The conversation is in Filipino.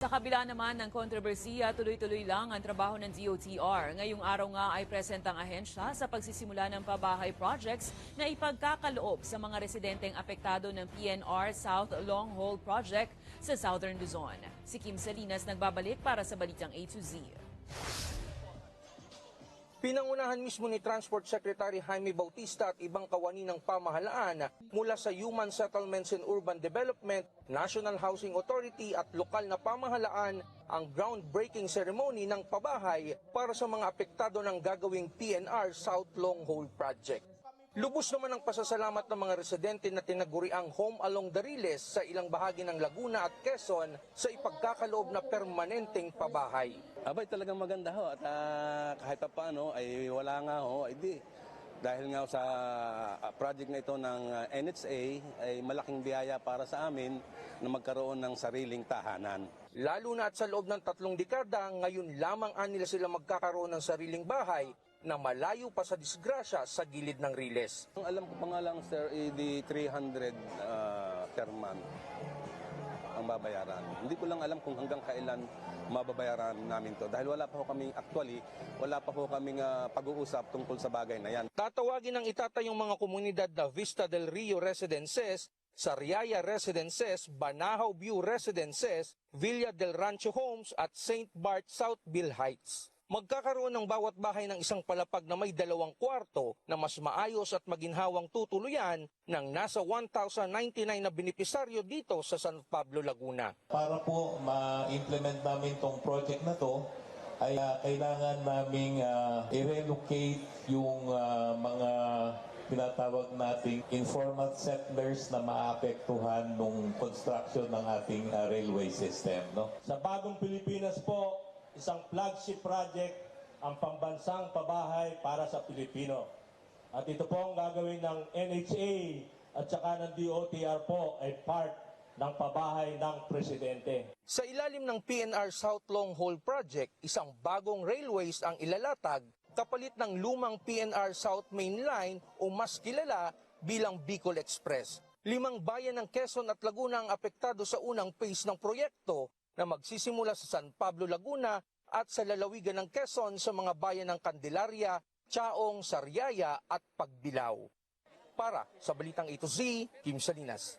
Sa kabila naman ng kontrobersiya, tuloy-tuloy lang ang trabaho ng DOTR. Ngayong araw nga ay present ang ahensya sa pagsisimula ng pabahay projects na ipagkakaloob sa mga residenteng apektado ng PNR South Long Haul Project sa Southern Luzon. Si Kim Salinas nagbabalik para sa Balitang A to Z. Pinangunahan mismo ni Transport Secretary Jaime Bautista at ibang kawani ng pamahalaan mula sa Human Settlements and Urban Development, National Housing Authority at lokal na pamahalaan ang groundbreaking ceremony ng pabahay para sa mga apektado ng gagawing PNR South Long Haul Project. Lubos naman ang pasasalamat ng mga residente na tinaguri ang Home Along the Riles sa ilang bahagi ng Laguna at Quezon sa ipagkakaloob na permanenteng pabahay. Abay talagang maganda ho at ah, kahit pa paano ay wala nga ho, ay di. Dahil nga sa ah, project na ito ng ah, NHA ay malaking biyaya para sa amin na magkaroon ng sariling tahanan. Lalo na at sa loob ng tatlong dekada, ngayon lamang anila sila magkakaroon ng sariling bahay na malayo pa sa disgrasya sa gilid ng riles. Ang alam ko pa nga lang sir, eh, di 300 ah, per month ang babayaran. Hindi ko lang alam kung hanggang kailan mababayaran namin to dahil wala pa ho kaming actually wala pa ho kaming ah, pag-uusap tungkol sa bagay na yan. Tatawagin ng itatayong mga komunidad na Vista del Rio Residences, Sariaya Residences, Banahaw View Residences, Villa del Rancho Homes at St. Bart Southville Heights. Magkakaroon ng bawat bahay ng isang palapag na may dalawang kwarto na mas maayos at maginhawang tutuluyan ng nasa 1,099 na benepisaryo dito sa San Pablo, Laguna. Para po ma-implement namin tong project na to, ay ah, kailangan naming ah, i-relocate yung ah, mga tinatawag nating informal settlers na maapektuhan nung construction ng ating ah, railway system. No? Sa bagong Pilipinas po, isang flagship project ang pambansang pabahay para sa Pilipino. At ito po ang gagawin ng NHA at saka ng DOTR po ay part ng pabahay ng Presidente. Sa ilalim ng PNR South Long Haul Project, isang bagong railways ang ilalatag kapalit ng lumang PNR South Main Line o mas kilala bilang Bicol Express. Limang bayan ng Quezon at Laguna ang apektado sa unang phase ng proyekto na magsisimula sa San Pablo, Laguna at sa lalawigan ng Quezon sa mga bayan ng Candelaria, Chaong, Sariaya at Pagbilao. Para sa Balitang Ito Z, Kim Salinas.